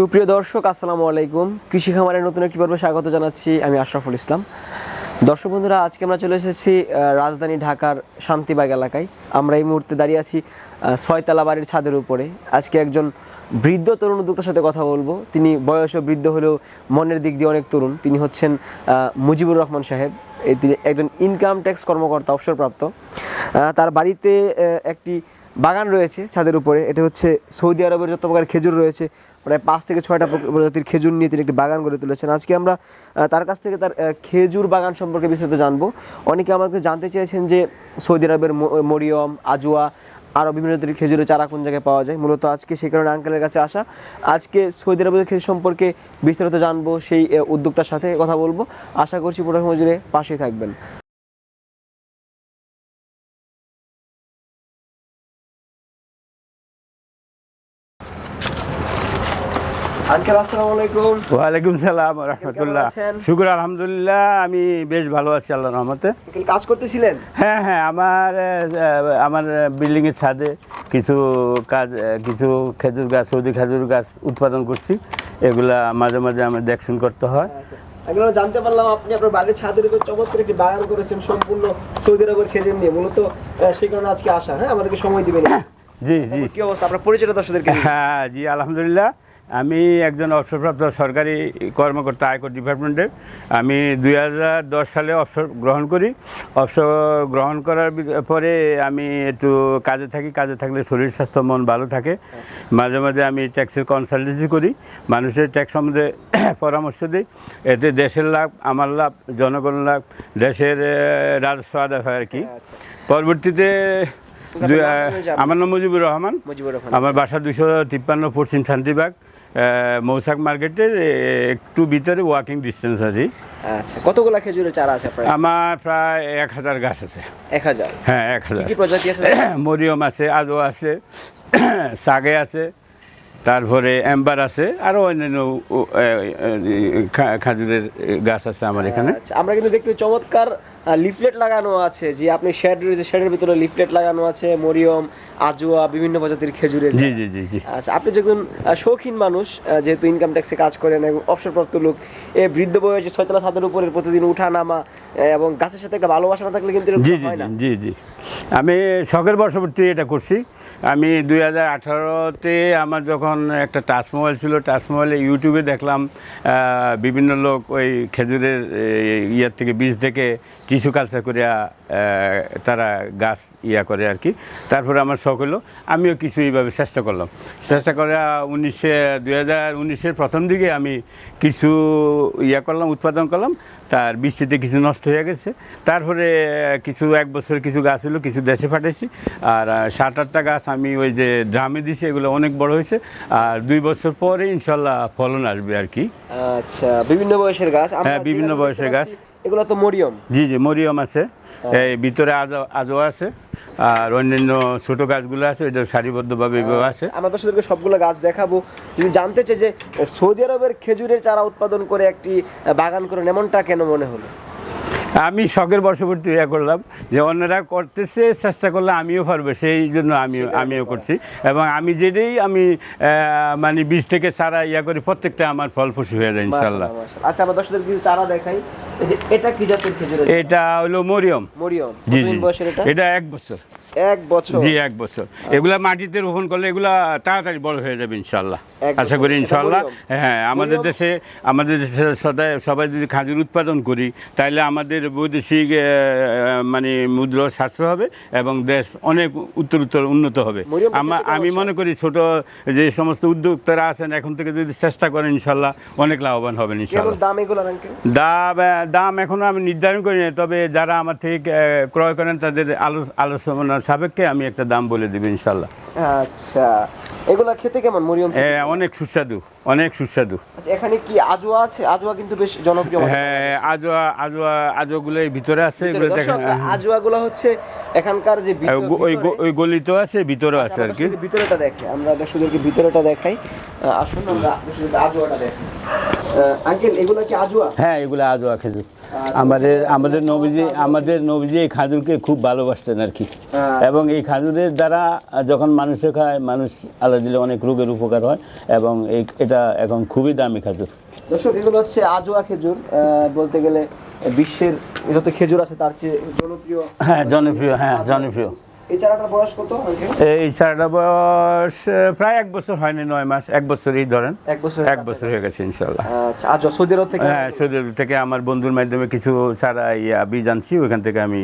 সুপ্রিয় দর্শক, আসসালামু আলাইকুম। কৃষি খামারের নতুন একটি পর্বে স্বাগত জানাচ্ছি আমি আশরাফুল ইসলাম। দর্শক বন্ধুরা, আজকে আমরা চলে এসেছি রাজধানী ঢাকার শান্তিবাগ এলাকায়। আমরা এই মুহূর্তে দাঁড়িয়ে আছি ছয়তলা বাড়ির ছাদের উপরে। আজকে একজন বৃদ্ধ তরুণ উদ্যোক্তার সাথে কথা বলব। তিনি বয়সও বৃদ্ধ হলেও মনের দিক দিয়ে অনেক তরুণ। তিনি হচ্ছেন মুজিবুর রহমান সাহেব। তিনি একজন ইনকাম ট্যাক্স কর্মকর্তা, অবসরপ্রাপ্ত। তার বাড়িতে একটি বাগান রয়েছে ছাদের উপরে। এটা হচ্ছে সৌদি আরবের যত প্রকার খেজুর রয়েছে। প্রায় পাঁচ থেকে ছয়টা প্রজাতির খেজুর নিয়ে তিনি একটি বাগান গড়ে তুলেছেন। আজকে আমরা তার কাছ থেকে তার খেজুর বাগান সম্পর্কে বিস্তারিত জানব। অনেকে আমাকে জানতে চেয়েছেন যে সৌদি আরবের মরিয়ম আজুয়া আরও বিভিন্ন জাতির খেজুরের চারা কোন জায়গায় পাওয়া যায়। মূলত আজকে সেই কারণে আঙ্কেলের কাছে আসা। আজকে সৌদি আরবের খেজুর সম্পর্কে বিস্তারিত জানব, সেই উদ্যোক্তার সাথে কথা বলব। আশা করছি পুরো সময় জুড়ে পাশেই থাকবেন। আঙ্কেল আসসালামু আলাইকুম। ওয়ালাইকুম সালাম রহমতুল্লাহ। আছেন? শুক্র আলহামদুলিল্লাহ আমি বেশ ভালো আছি রহমতে। কাজ করতেছিলেন? হ্যাঁ হ্যাঁ আমার আমার বিল্ডিং এর ছাদে কিছু কাজ কিছু খেজুর গাছ সৌদি খেজুর গাছ উৎপাদন করছি। এগুলা মাঝে মাঝে আমার দেখশন করতে হয়। আঙ্কেল আমরা জানতে পারলাম আপনি আপনার বাড়ির ছাদের উপর চমৎকার একটি বাগান করেছেন সম্পূর্ণ সৌদি আরবের খেজুর নিয়ে। মূলত আহ, সেই কারণে আজকে আসা হ্যাঁ? আমাদেরকে সময় দিবেন। জি জি। কি অবস্থা? আপনার পরিচয়টা দর্শকদেরকে হ্যাঁ জি আলহামদুলিল্লাহ। আমি একজন অবসরপ্রাপ্ত সরকারি কর্মকর্তা আয়কর ডিপার্টমেন্টের আমি দু হাজার দশ সালে অবসর গ্রহণ করি। অবসর গ্রহণ করার পরে আমি একটু কাজে থাকি। কাজে থাকলে শরীর স্বাস্থ্য মন ভালো থাকে। মাঝে মাঝে আমি ট্যাক্সের কনসালটেন্সি করি। মানুষের ট্যাক্স সম্বন্ধে পরামর্শ দিই। এতে দেশের লাভ আমার লাভ জনগণ লাভ দেশের রাজস্ব আদায় হয় আর কি। পরবর্তীতে নাম বলে যাবেন। আমার নাম মুজিবুর রহমান। আমার বাসা দুশো তিপ্পান্ন পশ্চিম শান্তিবাগ। মৌসাক মার্কেটের একটু ভিতরে ওয়াকিং ডিস্টেন্স আছে। আচ্ছা কতগুলা খেজুরের চারা আছে আপনার? আমার প্রায় এক হাজার গাছ আছে। এক হাজার? হ্যাঁ এক হাজার। কি প্রজাতি আছে? মরিয়ম আছে আজো আছে সাগে আছে তারপরে এম্বার আছে আরও অন্যান্য খাজুরের গাছ আছে আমার এখানে। আচ্ছা, আমরা কিন্তু দেখতে চমৎকার লিফলেট লাগানো আছে যে আপনি শেড রয়েছে শেডের ভিতরে লিফলেট লাগানো আছে মরিয়ম আজুয়া বিভিন্ন প্রজাতির খেজুরের জি জি জি জি। আচ্ছা আপনি যখন শৌখিন মানুষ যেহেতু ইনকাম ট্যাক্সে কাজ করেন এবং অবসরপ্রাপ্ত লোক এ বৃদ্ধ বয়সে ছয়তলা ছাদের উপরে প্রতিদিন উঠা নামা এবং গাছের সাথে একটা ভালোবাসা না থাকলে কিন্তু জি জি জি জি। আমি শখের বশবর্তী এটা করছি। আমি দুই হাজার আঠারোতে আমার যখন একটা টাচ মোবাইল ছিল টাচ মোবাইলে ইউটিউবে দেখলাম বিভিন্ন লোক ওই খেজুরের ইয়ার থেকে, বীজ থেকে টিস্যু কালচার করিয়া তারা গাছ ইয়া করে আর কি। তারপরে আমার শখ হলো আমিও কিছু এইভাবে চেষ্টা করলাম। চেষ্টা করে উনিশে দুই হাজার উনিশের প্রথম দিকে আমি কিছু ইয়া করলাম উৎপাদন করলাম। তার বৃষ্টিতে কিছু নষ্ট হয়ে গেছে। তারপরে কিছু এক বছর কিছু গাছ হলো কিছু দেশে পাঠাইছি। আর সাত আটটা গাছ আমি ওই যে ড্রামে দিছি এগুলো অনেক বড় হয়েছে। আর দুই বছর পরে ইনশাল্লাহ ফলন আসবে আর কি। আচ্ছা বিভিন্ন বয়সের গাছ। হ্যাঁ, বিভিন্ন বয়সের গাছ। এগুলো তো মরিয়ম। জি জি মরিয়ম আছে। এই ভিতরে আজও আজও আছে আর অন্যান্য ছোট গাছগুলো আছে ওইটা সারিবদ্ধভাবে এভাবে আছে। আমরা দর্শকদেরকে সবগুলো গাছ দেখাবো। যদি জানতে চাই যে সৌদি আরবের খেজুরের চারা উৎপাদন করে একটি বাগান করেন এমনটা কেন মনে হলো? আমি শখের বশবর্তী ইয়ে করলাম যে অন্যরা করতেছে চেষ্টা করলে আমিও পারব সেই জন্য আমিও আমিও করছি। এবং আমি যেটাই আমি আহ, মানে বীজ থেকে চারা ইয়া করি প্রত্যেকটা আমার ফল ফসি হয়ে যায় ইনশাল্লাহ। আচ্ছা আমার দর্শকদের কিছু চারা দেখাই। এটা কি জাতের খেজুর এটা হলো মরিয়ম। মরিয়ম। জি জি। এটা এক বছর। এক বছর? জি এক বছর। এগুলা মাটিতে রোপণ করলে এগুলা তাড়াতাড়ি বড় হয়ে যাবে ইনশাল্লাহ আশা করি ইনশাল্লাহ হ্যাঁ আমাদের দেশে আমাদের দেশে সদায় সবাই যদি খাজুর উৎপাদন করি তাহলে আমাদের বৈদেশিক মানে মুদ্রা সাশ্রয় হবে এবং দেশ অনেক উত্তর উত্তর উন্নত হবে। আমা- মনে করি ছোট যে সমস্ত উদ্যোক্তারা আছেন এখন থেকে যদি চেষ্টা করেন ইনশাল্লাহ অনেক লাভবান হবেন কেমন ইনশাল্লাহ দাম দাম এখনও আমি নির্ধারণ করি না তবে যারা আমার থেকে ক্রয় করেন তাদের আলো আলোচনার সাপেক্ষে আমি একটা দাম বলে দেবো ইনশাল্লাহ আচ্ছা। এগুলা খেতে কেমন মরিয়ম? এ, অনেক সুস্বাদু অনেক সুস্বাদু। আচ্ছা এখানে কি আজোয়া আছে? আজোয়া কিন্তু বেশ জনপ্রিয় হ্যাঁ। আজোয়া আজোয়া আজোগুলো এই ভিতরে আছে এগুলো দেখেন দর্শক, আজোয়াগুলো হচ্ছে এখানকার যে হ্যাঁ, ওই ওই গলিতেও আছে ভিতরেও আছে আচ্ছা, আর কি। ভিতরেটা দেখে আমরা দর্শকদেরকে ভিতরেটা দেখাই। আসুন আমরা দর্শকদের আজোয়াটা দেখি। আঙ্কেল এগুলো কি আজোয়া? হ্যাঁ এগুলো আজোয়া খেজুর। আমাদের আমাদের নবীজি আমাদের নবীজি এই খাজুরকে খুব ভালোবাসতেন আর কি। এবং এই খাজুরের দ্বারা যখন মানুষে খায় মানুষ আলাদা দিলে অনেক রোগের উপকার হয় এবং এই এটা এখন খুবই দামি খাজুর। দর্শক এগুলো হচ্ছে আজোয়া খেজুর বলতে গেলে বিশ্বের যত খেজুর আছে তার চেয়ে জনপ্রিয়। হ্যাঁ জনপ্রিয় হ্যাঁ জনপ্রিয়। এই চারাটার বয়স কত এই চারাটা বয়স প্রায় এক বছর হয়নি নয় মাস এক বছরই ধরেন। এক বছর এক বছর হয়ে গেছে ইনশাল্লাহ আচ্ছা সৌদি আরব থেকে? হ্যাঁ সৌদি আরব থেকে আমার বন্ধুর মাধ্যমে কিছু চারা ইয়া বীজ আনছি ওইখান থেকে আমি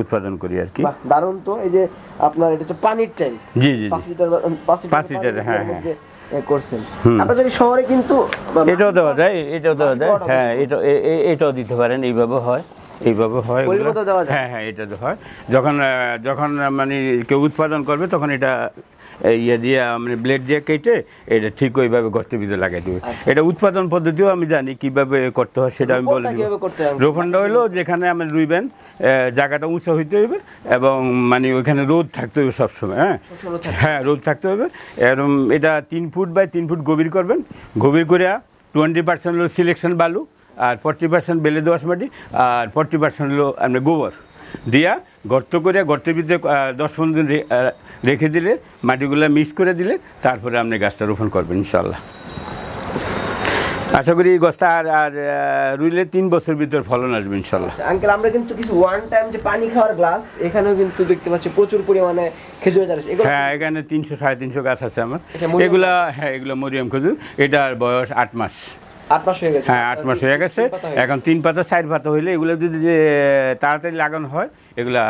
উৎপাদন করি আর কি। দারুণ তো। এই যে আপনার এটা হচ্ছে পানির ট্যাঙ্ক। জি জি পাঁচ লিটার পাঁচ হ্যাঁ, হ্যাঁ। করছেন। আপনাদের শহরে কিন্তু এটাও দেওয়া যায় এটাও দেওয়া যায়। হ্যাঁ এটা এটাও দিতে পারেন এইভাবে হয়। এইভাবে হয় এগুলো। দেওয়া যায়? হ্যাঁ হ্যাঁ এটা তো হয় যখন যখন মানে কেউ উৎপাদন করবে তখন এটা ইয়ে দিয়ে মানে ব্লেড দিয়ে কেটে এটা ঠিক ওইভাবে গর্তের ভিতরে লাগাই দেবে আচ্ছা। এটা উৎপাদন পদ্ধতিও আমি জানি কীভাবে করতে হয় সেটা আমি বলে দিব? রোপণটা হলো যেখানে আপনি রুইবেন জায়গাটা উঁচু হইতে হইবে এবং মানে ওইখানে রোদ থাকতে হবে সবসময় হ্যাঁ হ্যাঁ রোদ থাকতে হবে এরকম এটা তিন ফুট বাই তিন ফুট গভীর করবেন গভীর করে টোয়েন্টি পার্সেন্ট হলো সিলেকশন বালু আর ফর্টি পার্সেন্ট বেলে দোয়াশ মাটি আর ফর্টি পার্সেন্ট হলো আপনার গোবর। দিয়া গর্ত করে গর্তের ভিতরে দশ পনেরো দিন রেখে দিলে মাটিগুলো মিক্স করে দিলে তারপরে আপনি গাছটা রোপণ করবেন ইনশাল্লাহ আশা করি এই গাছটা আর আর রুইলে তিন বছর ভিতর ফলন আসবে ইনশাল্লাহ আঙ্কেল আমরা কিন্তু কিছু ওয়ান টাইম যে পানি খাওয়ার গ্লাস এখানেও কিন্তু দেখতে পাচ্ছি প্রচুর পরিমাণে খেজুরের চাষ। হ্যাঁ এখানে তিনশো সাড়ে তিনশো গাছ আছে আমার। এগুলা হ্যাঁ এগুলো মরিয়াম খেজুর। এটার বয়স আট মাস। হয়ে আট মাস হয়ে গেছে। এখন তিন পাতা চার পাতা হইলে এগুলো যদি যে তাড়াতাড়ি লাগানো হয় এগুলা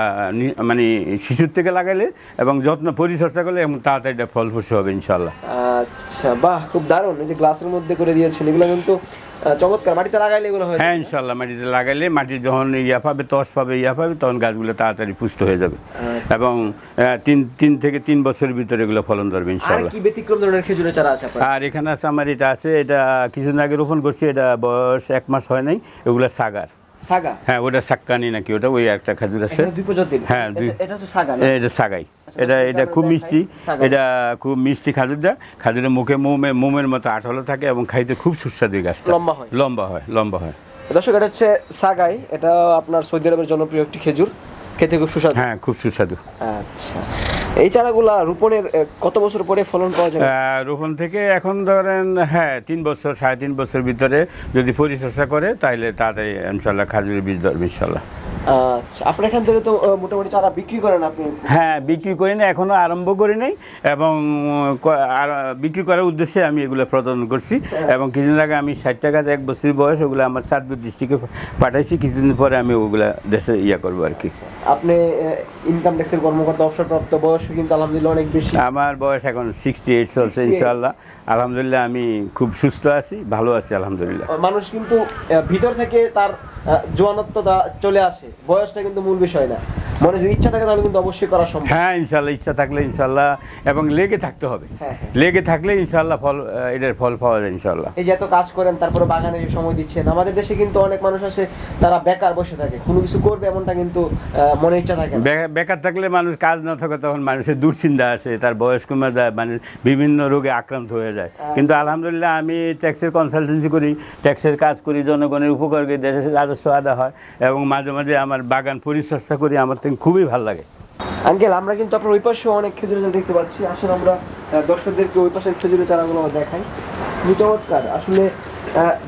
মানে শিশুর থেকে লাগাইলে এবং যত্ন পরিচর্যা করলে এবং তাড়াতাড়ি ফল ফসু হবে ইনশাল্লাহ আচ্ছা বাহ খুব দারুণ। যে গ্লাসের মধ্যে করে দিয়েছেন এগুলো কিন্তু চমৎকার মাটিতে লাগাইলে এগুলো হয়ে হ্যাঁ ইনশাল্লাহ মাটিতে লাগাইলে মাটি যখন ইয়া পাবে তস পাবে ইয়া পাবে তখন গাছগুলো তাড়াতাড়ি পুষ্ট হয়ে যাবে। আচ্ছা। এবং তিন তিন থেকে তিন বছরের ভিতরে এগুলো ফলন ধরবে ইনশাল্লাহ। কি ব্যতিক্রম ধরনের খেজুরের চারা আছে আর এখানে আছে আমার এটা আছে এটা কিছুদিন আগে রোপণ করছি এটা বয়স এক মাস হয় নাই এগুলো সাগার। সাগা? হ্যাঁ ওটা সাক্কানি নাকি ওটা ওই একটা খেজুর আছে। দুই প্রজাতির? হ্যাঁ, এটা- হচ্ছে সাগা এটা সাগাই। এটা এটা খুব মিষ্টি। এটা খুব মিষ্টি খাদুর দেয় খাজুরের মুখে মোমে মোমের মতো আঠালো থাকে এবং খাইতে খুব সুস্বাদু গাছ গাছটা। লম্বা হয়। লম্বা হয় লম্বা হয়। দর্শক এটা হচ্ছে সাগাই। এটা আপনার সৌদি আরবের জনপ্রিয় একটি খেজুর। খেতে খুব সুস্বাদু? হ্যাঁ খুব সুস্বাদু। আচ্ছা। এই চারাগুলা রোপণের কত বছর পরে ফলন পাওয়া যাবে? আহ, রোপণ থেকে এখন ধরেন হ্যাঁ তিন বছর সাড়ে তিন বছর ভিতরে যদি পরিচর্যা করে তাহলে তাড়াতাড়ি ইনশাল্লাহ খাজুরের বীজ ধরবে ইনশাল্লাহ। আচ্ছা আপনার এখান থেকে তো মোটামুটি চারা বিক্রি করেন আপনি? হ্যাঁ বিক্রি করি না এখনও আরম্ভ করি নাই এবং বিক্রি করার উদ্দেশ্যে আমি এগুলো প্রদান করছি এবং কিছুদিন আগে আমি ষাট টাকা এক বছর বয়স ওগুলো আমার সার্ভিস ডিস্ট্রিক্টে পাঠাইছি কিছুদিন পরে আমি ওগুলা দেশে ইয়া করব আর কি। আপনি ইনকাম ট্যাক্সের কর্মকর্তা অবসরপ্রাপ্ত বয়স কিন্তু আলহামদুলিল্লাহ অনেক বেশি। আমার বয়স এখন সিক্সটি এইট চলছে 68 ইনশাল্লাহ আলহামদুলিল্লাহ আমি খুব সুস্থ আছি ভালো আছি আলহামদুলিল্লাহ। মানুষ কিন্তু ভিতর থেকে তার জোয়ানত্বটা চলে আসে বয়সটা কিন্তু মূল বিষয় না। মনে যদি ইচ্ছা থাকে তাহলে কিন্তু অবশ্যই করা সম্ভব। হ্যাঁ ইনশাল্লাহ ইচ্ছা থাকলে ইনশাল্লাহ এবং লেগে থাকতে হবে। হ্যাঁ, হ্যাঁ। লেগে থাকলে ইনশাল্লাহ ফল এটার ফল পাওয়া যায় ইনশাল্লাহ। এই যে এত কাজ করেন তারপরে বাগানে যে সময় দিচ্ছেন আমাদের দেশে কিন্তু অনেক মানুষ আছে তারা বেকার বসে থাকে। কোনো কিছু করবে এমনটা কিন্তু মনে ইচ্ছা থাকে বেকার থাকলে মানুষ কাজ না থাকে তখন মানুষের দুশ্চিন্তা আসে তার বয়স কমে যায় মানুষ বিভিন্ন রোগে আক্রান্ত হয়ে যায়। কিন্তু আলহামদুলিল্লাহ আমি ট্যাক্সের কনসালটেন্সি করি ট্যাক্সের কাজ করি জনগণের উপকার করি দেশের রাজস্ব আদা হয় এবং মাঝে মাঝে আমার বাগান পরিচর্যা করি আমার খুবই ভালো লাগে। আঙ্কেল, আমরা কিন্তু আপনার ওই পাশে অনেক খেজুরের চারা দেখতে পাচ্ছি। আসলে আমরা দর্শকদেরকে ওই পাশের খেজুরের চারাগুলো দেখাই। চমৎকার। আসলে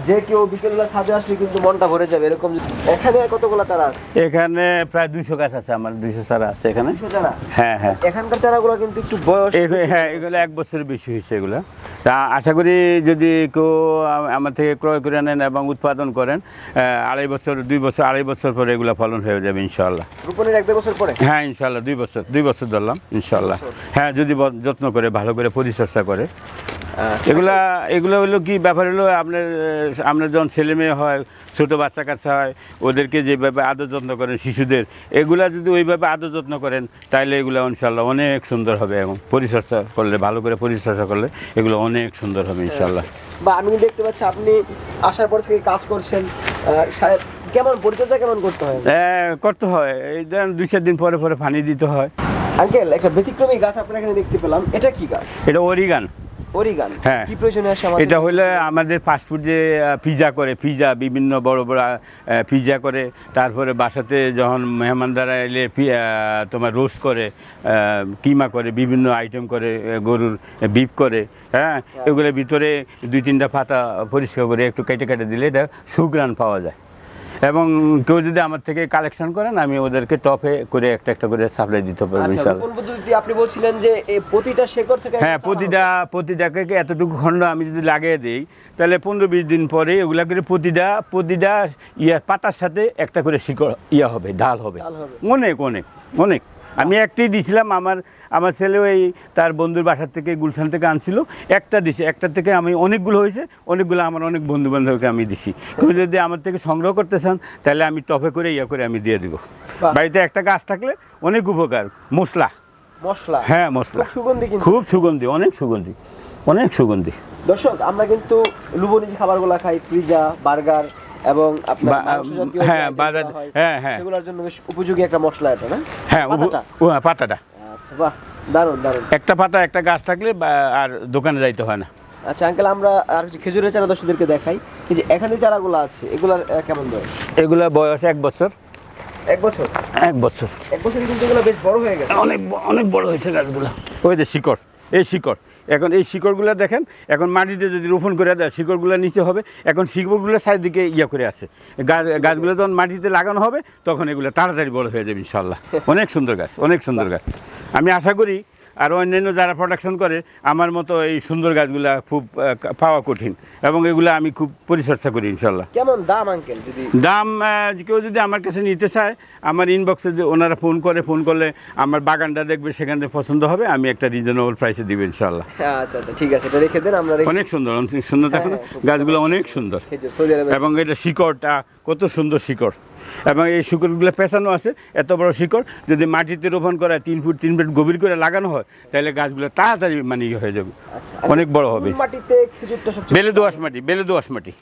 যে কেউ বিকেলবেলা ছাদে আসলে কিন্তু মনটা ভরে যাবে এরকম এখানে কতগুলো চারা আছে? এখানে প্রায় দুইশো গাছ আছে আমার দুইশো চারা আছে এখানে। চারা? হ্যাঁ হ্যাঁ। এখানকার চারাগুলো কিন্তু একটু বয়স হ্যাঁ এগুলো এক বছরের বেশি হয়েছে এগুলো। তা আশা করি যদি কেউ আমার থেকে ক্রয় করে নেন এবং উৎপাদন করেন আড়াই বছর দুই বছর আড়াই বছর পরে এগুলো ফলন হয়ে যাবে ইনশাল্লাহ রোপণের এক বছর পরে? হ্যাঁ ইনশাল্লাহ দুই বছর দুই বছর ধরলাম ইনশাল্লাহ হ্যাঁ যদি যত্ন করে ভালো করে পরিচর্যা করে। এগুলা এগুলো হলো কি ব্যাপার হলো আপনার আপনার যখন ছেলে মেয়ে হয় ছোট বাচ্চা কাচ্চা হয় ওদেরকে যেভাবে আদর যত্ন করেন শিশুদের এগুলা যদি ওইভাবে আদর যত্ন করেন তাহলে এগুলো ইনশাল্লাহ অনেক সুন্দর হবে এবং পরিচর্যা করলে ভালো করে পরিচর্যা করলে এগুলো অনেক সুন্দর হবে ইনশাল্লাহ বা আমি দেখতে পাচ্ছি আপনি আসার পর থেকে কাজ করছেন কেমন পরিচর্যা কেমন করতে হয়? হ্যাঁ, করতে হয়। এই দুই চার দিন পরে পরে পানি দিতে হয়। আঙ্কেল একটা ব্যতিক্রমী গাছ আপনার এখানে দেখতে পেলাম। এটা কি গাছ? এটা অরিগান। হ্যাঁ। কি প্রয়োজনে আসে আমাদের? এটা হলে আমাদের ফাস্টফুড যে পিজা করে পিজা বিভিন্ন বড় বড় পিজা করে তারপরে বাসাতে যখন মেহমানদারা এলে তোমার রোস্ট করে কিমা করে বিভিন্ন আইটেম করে গরুর বিপ করে হ্যাঁ এগুলোর ভিতরে দুই তিনটা পাতা পরিষ্কার করে একটু কেটে কেটে দিলে এটা সুগ্রান পাওয়া যায়। এবং কেউ যদি আমার থেকে কালেকশন করেন আমি ওদেরকে টপে করে একটা একটা করে সাপ্লাই দিতে পারব আচ্ছা আপনি বলছিলেন যে প্রতিটা শেকড় থেকে হ্যাঁ প্রতিটা প্রতিটাকে এতটুকু খণ্ড আমি যদি লাগিয়ে দিই তাহলে পনেরো বিশ দিন পরে ওগুলা করে প্রতিটা প্রতিটা ইয়া পাতার সাথে একটা করে শিকড় ইয়া হবে ডাল হবে। অনেক অনেক অনেক। আমি একটাই দিছিলাম আমার আমার ছেলে ওই তার বন্ধুর বাসার থেকে গুলশান থেকে আনছিল। একটা দিছি একটা থেকে আমি অনেকগুলো হয়েছে অনেকগুলো আমার অনেক বন্ধু বান্ধবকে আমি দিছি। কেউ যদি আমার থেকে সংগ্রহ করতে চান তাহলে আমি টপে করে ইয়া করে আমি দিয়ে দিব। বাড়িতে একটা গাছ থাকলে অনেক উপকার মশলা। মশলা? হ্যাঁ মশলা। সুগন্ধি খুব সুগন্ধি অনেক সুগন্ধি অনেক সুগন্ধি। দর্শক আমরা কিন্তু লুবনিজ খাবারগুলো খাই পিজা বার্গার এবং যে হ্যাঁ, হয়, হ্যাঁ, হ্যাঁ। সেগুলোর জন্য বেশ উপযোগী একটা মশলা এটা না? হ্যাঁ পাতাটা? আচ্ছা বাহ দারুণ দারুণ। একটা পাতা একটা গাছ থাকলে আর দোকানে যাইতে হয় না। আচ্ছা আঙ্কেল আমরা আর কিছু খেজুরের চারা দর্শকদেরকে দেখাই। যে এখানে চারাগুলো আছে এগুলার কেমন বয়স? এগুলা বয়স এক বছর। এক বছর? এক বছর। এক বছর কিন্তু এগুলো বেশ বড় হয়ে গেছে। অনেক অনেক বড় হয়েছে গাছগুলো। ওই যে শিকড় এই শিকড়। এখন এই শিকড়গুলো দেখেন, এখন মাটিতে যদি রোপণ করে দেয়, শিকড়গুলো নিচে হবে, এখন শিকড়গুলো চারিদিকে ইয়ে করে আছে। গাছ, গাছগুলো যখন মাটিতে লাগানো হবে, তখন এগুলো তাড়াতাড়ি বড় হয়ে যাবে ইনশাল্লাহ অনেক সুন্দর গাছ, অনেক সুন্দর গাছ। আমি আশা করি আর অন্যান্য যারা প্রোডাকশন করে আমার মতো এই সুন্দর গাছগুলা খুব পাওয়া কঠিন। এবং এগুলো আমি খুব পরিচর্যা করি ইনশাল্লাহ কেমন দাম আঙ্কেল যদি দাম কেউ যদি আমার কাছে নিতে চায় আমার ইনবক্সে যে ওনারা ফোন করে ফোন করলে আমার বাগানটা দেখবে সেখান থেকে পছন্দ হবে আমি একটা রিজনেবল প্রাইসে দিব ইনশাল্লাহ আচ্ছা আচ্ছা ঠিক আছে এটা রেখে দেন আমরা অনেক সুন্দর অনেক সুন্দর দেখো? হ্যাঁ, খুব গাছগুলো অনেক সুন্দর। এবং এটা শিকড়টা কত সুন্দর শিকড়। এবং এই শিকড়গুলো পেঁচানো আছে এত বড় শিকড় যদি মাটিতে রোপণ করা হয়, তিন ফুট তিন ফুট গভীর করে লাগানো হয় তাহলে গাছগুলো তাড়াতাড়ি মানে ইয়ে হয়ে যাবে। আচ্ছা অনেক বড় হবে। মাটিতে বেলে দোয়াশ মাটি বেলে দোয়াশ মাটি।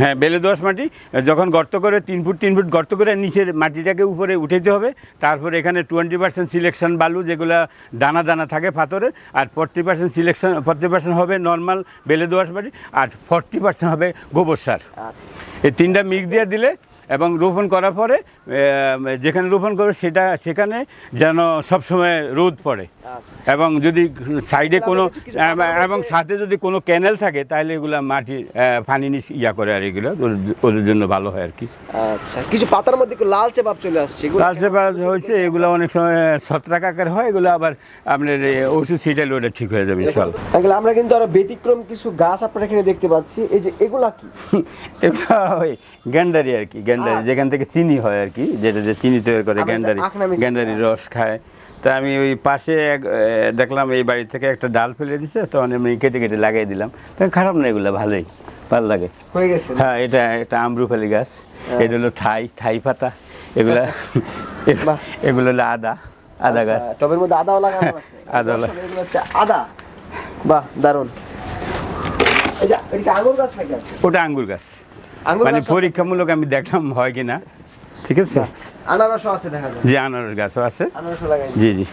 হ্যাঁ বেলে দোয়াশ মাটি যখন গর্ত করে তিন ফুট তিন ফুট গর্ত করে নিচের মাটিটাকে উপরে উঠাইতে হবে তারপরে এখানে টোয়েন্টি পার্সেন্ট সিলেকশন বালু যেগুলো দানা দানা থাকে পাথরে আর forty percent selection forty percent হবে নর্মাল বেলে দোয়াশ মাটি আর ফর্টি পার্সেন্ট হবে গোবর সার। আচ্ছা। এই তিনটা মিক্স দিয়ে দিলে এবং রোপণ করার পরে যেখানে রোপণ করবে সেটা সেখানে যেন সবসময় রোদ পড়ে। আচ্ছা। এবং যদি সাইডে কোনো এবং সাথে যদি কোনো ক্যানেল থাকে তাহলে এগুলো মাটি পানি নিচ ইয়া করে আর এগুলো ওদের- জন্য ভালো হয় আর কি। আচ্ছা কিছু পাতার মধ্যে লালচে ভাব চলে আসছে লালচে পাতা হয়েছে এগুলো অনেক সময় ছত্রাক আকার হয় এগুলো আবার আপনার ওষুধ ছিটাইলে ওটা ঠিক হয়ে যাবে ইনশাল্লাহ তাহলে আমরা কিন্তু আরও ব্যতিক্রম কিছু গাছ আপনার এখানে দেখতে পাচ্ছি এই যে এগুলা কি? এটা ওই গ্যান্ডারি আর কি গ্যান্ডারি। যেখান থেকে চিনি হয় আর কি যেটা যে চিনি তৈরি করে গ্যান্ডারি গ্যান্ডারি হ্যাঁ। রস খায়। তা আমি ওই পাশে দেখলাম এই বাড়ি থেকে একটা ডাল ফেলে দিছে তখন আমি কেটে কেটে লাগিয়ে দিলাম। তা খারাপ না এগুলো ভালোই ভালো লাগে। হয়ে গেছে হ্যাঁ এটা একটা আমরুফালি গাছ। এটা হলো থাই থাই পাতা। এগুলা এগুলো হলো আদা আদা আচ্ছা, গাছ। টবের মধ্যে আদাও লাগানো আছে। আদা এগুলো হচ্ছে আদা। বাহ দারুণ এই যে এটা আঙ্গুর গাছ নাকি ওটা আঙ্গুর গাছ। মানে পরীক্ষামূলক আমি দেখলাম হয় কিনা। ঠিক আছে? আনারসও আছে দেখা যায়। যে আনারস গাছও আছে। আনারসও লাগাই জি জি।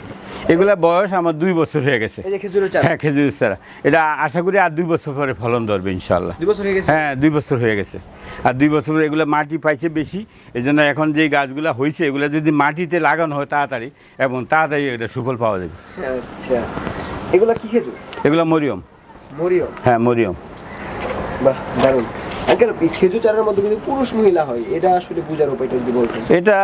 এগুলা বয়স আমার দুই বছর হয়ে গেছে। এই যে খেজুরের চারা। হ্যাঁ খেজুর চারা। এটা আশা করি আর দুই বছর পরে ফলন ধরবে ইনশাল্লাহ দুই বছর হয়ে গেছে? হ্যাঁ দুই বছর হয়ে গেছে। আর দুই বছর পরে এগুলো মাটি পাইছে বেশি এই জন্য এখন যে গাছগুলো হয়েছে এগুলো যদি মাটিতে লাগানো হয় তাড়াতাড়ি এবং তাড়াতাড়ি এটা সুফল পাওয়া যাবে। আচ্ছা। এগুলা কি খেজুর? এগুলো মরিয়ম। মরিও হ্যাঁ মরিয়ম। বাহ দারুণ এখানে খেজুর চারার মধ্যে কিন্তু পুরুষ মহিলা হয় এটা আসলে পূজার উপায়টা যদি বলতেন। এটা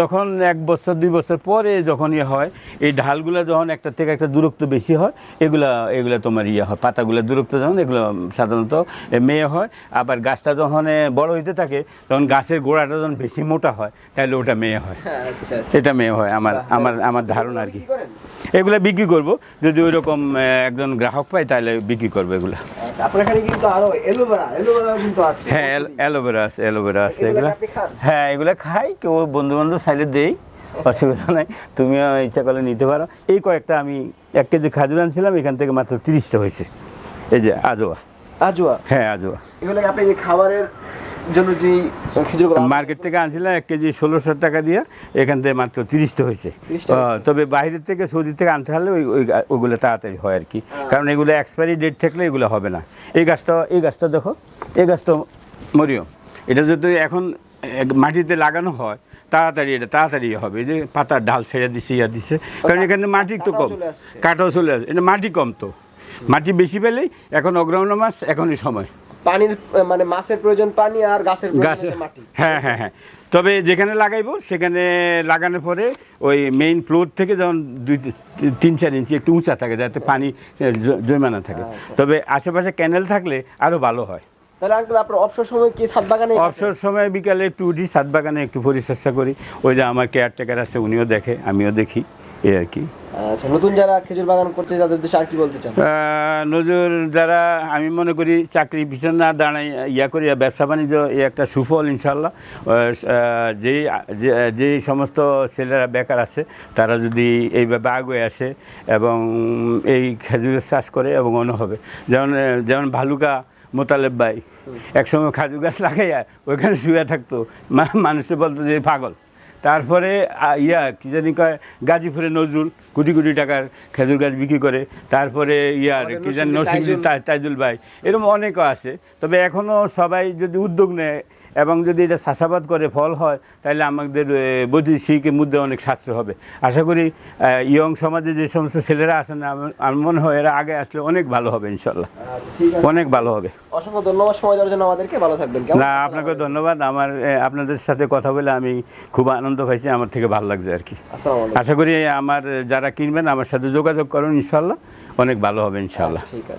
যখন এক বছর দুই বছর পরে যখন ইয়ে হয় এই ঢালগুলো যখন একটা থেকে একটা দূরত্ব বেশি হয় এগুলা এগুলা তোমার ইয়ে হয় পাতাগুলো দূরত্ব যখন এগুলো সাধারণত মেয়ে হয়। আবার গাছটা যখন বড় হইতে থাকে তখন গাছের গোড়াটা যখন বেশি মোটা হয় তাহলে ওটা মেয়ে হয়। আচ্ছা এটা মেয়ে হয় আমার আমার আমার ধারণা আর কি। এগুলো বিক্রি করব যদি ওই রকম একজন গ্রাহক পাই তাহলে বিক্রি করব এগুলো। আচ্ছা আপনার এখানে কিন্তু আরও এলোভেরা এলোভেরা কিন্তু আছে। হ্যাঁ অ্যালোভেরা আছে অ্যালোভেরা আছে এগুলো হ্যাঁ এগুলা খাই কেউ বন্ধু বান্ধব সাইলে দেই অসুবিধা নাই। তুমিও ইচ্ছা করলে নিতে পারো। এই কয়েকটা আমি এক কেজি খাজুর আনছিলাম এখান থেকে মাত্র তিরিশটা হয়েছে। এই যে আজোয়া। আজুয়া? হ্যাঁ আজোয়া। এগুলো আপনি খাবারের জন্য যে খেজুরগুলো মার্কেট থেকে আনছিলাম এক কেজি ষোলোশো টাকা দিয়ে এখান থেকে মাত্র তিরিশটা হয়েছে। তবে বাইরের থেকে সৌদি থেকে আনতে হলে ওই ওইগুলো তাড়াতাড়ি হয় আর কি। কারণ এগুলো এক্সপায়ারি ডেট থাকলে এগুলো হবে না। এই গাছটা এই গাছটা দেখো এই গাছটা মরিয়ম। এটা যদি এখন মাটিতে লাগানো হয় তাড়াতাড়ি এটা তাড়াতাড়ি হবে। এই যে পাতার ডাল ছেড়ে দিছে ইয়া দিছে। কারণ এখানে মাটি তো কম। কাটাও চলে আসে এটা মাটি কম তো। মাটি বেশি পেলেই এখন অগ্রহণ মাস এখনই সময়। পানির মানে মাছের প্রয়োজন পানি আর গাছের প্রয়োজন মাটি। হ্যাঁ হ্যাঁ হ্যাঁ। তবে যেখানে লাগাইবো সেখানে লাগানোর পরে ওই মেইন ফ্লোর থেকে যখন দুই তিন চার ইঞ্চি একটু উঁচা থাকে যাতে পানি এ, জ- জমে থাকে। তবে আশেপাশে ক্যানেল থাকলে আরও ভালো হয়। তাহলে আঙ্কেল আপনার অবসর সময় কি ছাদ বাগানে অবসর সময় বিকালে একটু উঠি সাত বাগানে একটু পরিচর্যা করি। ওই যে আমার কেয়ারটেকার আছে উনিও দেখে আমিও দেখি। এই আর কি। আচ্ছা নতুন যারা খেজুর বাগান করতে তাদের উদ্দেশ্যে আর কি বলতে চান? নজর যারা আমি মনে করি চাকরি পিছনে না দাঁড়াই ইয়া করি ব্যবসা বাণিজ্য এই একটা সুফল ইনশাল্লাহ যেই যে- সমস্ত ছেলেরা বেকার আছে তারা যদি এইভাবে আগে আসে এবং এই খেজুরের চাষ করে এবং অন্য হবে। যেমন যেমন ভালুকা মোতালেব ভাই একসময় খাজুর গাছ লাগাইয়া ওইখানে শুয়ে থাকতো। মানুষে বলতো যে পাগল। তারপরে ইয়া কি জানি কয় গাজীপুরে নজরুল কোটি কোটি টাকার খেজুর গাছ বিক্রি করে তারপরে ইয়ার কি জানি তা- তাইজুল। ভাই এরকম অনেকও আছে। তবে এখনও সবাই যদি উদ্যোগ নেয় এবং যদি এটা চাষাবাদ করে ফল হয় তাহলে আমাদের এ, বৈদেশিকের মধ্যে অনেক সাশ্রয় হবে। আশা করি ইয়ং সমাজে যে সমস্ত ছেলেরা আছেন আমার মনে হয় এরা আগে আসলে অনেক ভালো হবে ইনশাল্লাহ। অনেক ভালো হবে। অসংখ্য ধন্যবাদ সময় দেওয়ার জন্য আমাদেরকে। ভালো থাকবেন না আপনাকে ধন্যবাদ। আমার আপনাদের সাথে কথা বলে আমি খুব আনন্দ পাইছি আমার থেকে ভালো লাগছে আর কি। আশা করি আমার যারা কিনবেন আমার সাথে যোগাযোগ করুন ইনশাল্লাহ। অনেক ভালো হবে ইনশাল্লাহ। আচ্ছা, ঠিক আছে।